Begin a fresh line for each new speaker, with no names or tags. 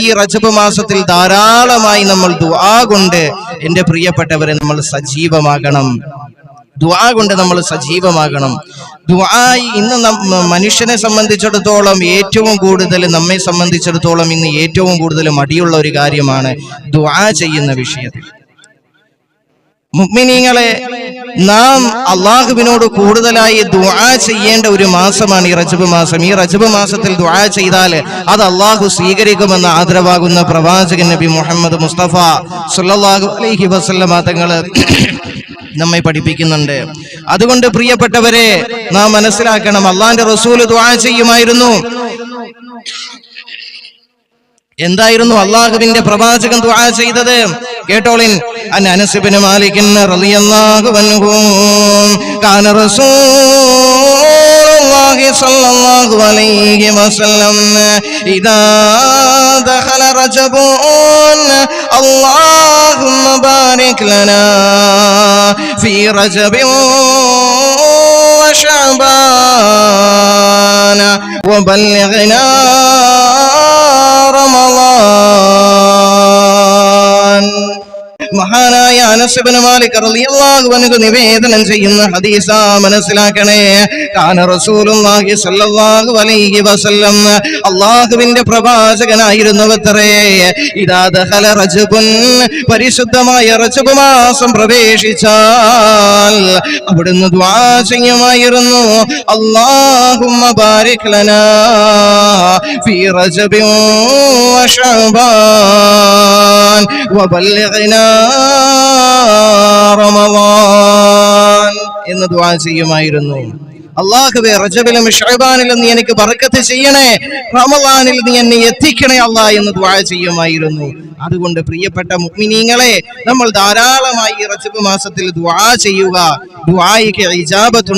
ഈ റജബ് മാസത്തിൽ ധാരാളമായി നമ്മൾ ദുആ കൊണ്ട് എന്റെ പ്രിയപ്പെട്ടവരെ നമ്മൾ സജീവമാകണം. ദുആ കൊണ്ട് നമ്മൾ സജീവമാകണം. ദുആ ഇന്ന് മനുഷ്യനെ സംബന്ധിച്ചിടത്തോളം ഏറ്റവും കൂടുതൽ നമ്മെ സംബന്ധിച്ചിടത്തോളം ഇന്ന് ഏറ്റവും കൂടുതൽ മടിയുള്ള ഒരു കാര്യമാണ് ദുആ ചെയ്യുന്ന വിഷയത്തിൽ. മുഗ്മിനീങ്ങളെ നാം അള്ളാഹുവിനോട് കൂടുതലായി ദുആ ചെയ്യേണ്ട ഒരു മാസമാണ് ഈ റജബ് മാസം. ഈ റജബ് മാസത്തിൽ ദുആ ചെയ്താൽ അത് അള്ളാഹു സ്വീകരിക്കുമെന്ന് ആദരവാകുന്ന പ്രവാചകൻ നബി മുഹമ്മദ് മുസ്തഫ സുല്ലാഹു അലൈഹി വസല്ലമ തങ്ങളെ നമ്മെ പഠിപ്പിക്കുന്നുണ്ട്. അതുകൊണ്ട് പ്രിയപ്പെട്ടവരെ നാം മനസ്സിലാക്കണം അള്ളാന്റെ റസൂൽ ദുആ ചെയ്യുമായിരുന്നു. എന്തായിരുന്നു അള്ളാഹുവിന്റെ പ്രവാചകൻ ദുആ ചെയ്തത്? കേട്ടോളിൻ അൻ അനസ് ഇബ്നു മാലിക് റളിയല്ലാഹു അൻഹു കാന റസൂലുള്ളാഹി സ്വല്ലല്ലാഹു അലൈഹി വസല്ലം ഇദാ ദഖല റജബുൻ اللهم بارك لنا في رجب وشعبان وبلغنا മഹാനായ അനസബിന് മാലിക് റളിയല്ലാഹു അൻഹു നിവേദനം ചെയ്യുന്ന ഹദീസ മനസ്സിലാക്കണേ. കാന റസൂലുള്ളാഹി സ്വല്ലല്ലാഹു അലൈഹി വസല്ലം. അല്ലാഹുവിന്റെ പ്രവാചകനായിരുന്നവത്രേ. ഇദാ ദഖല റജബുൻ പരിശുദ്ധമായ റജബ് മാസം പ്രവേശിച്ചാൽ അവിടുന്ന് ദ്വാചയമായിരുന്നു ചെയ്യുമായിരുന്നു. ബാരിക് ലനാ ഫീ റജബിൻ എന്ന് ദുആ ചെയ്യുമായിരുന്നു. അള്ളാഹുവെ റജബിലും ഷഹബാനിലും നീ എനിക്ക് ബർക്കത്ത് ചെയ്യണേ. റമദാനിൽ നീ എന്നെ എത്തിക്കണേ അല്ലാ എന്ന് ദുആ ചെയ്യുമായിരുന്നു. അതുകൊണ്ട് പ്രിയപ്പെട്ട മുഗ്മിനീങ്ങളെ നമ്മൾ ധാരാളമായി റജബ് മാസത്തിൽ ദുആ ചെയ്യുക. ദ്വായിക്ക് ഇജാബത്ത്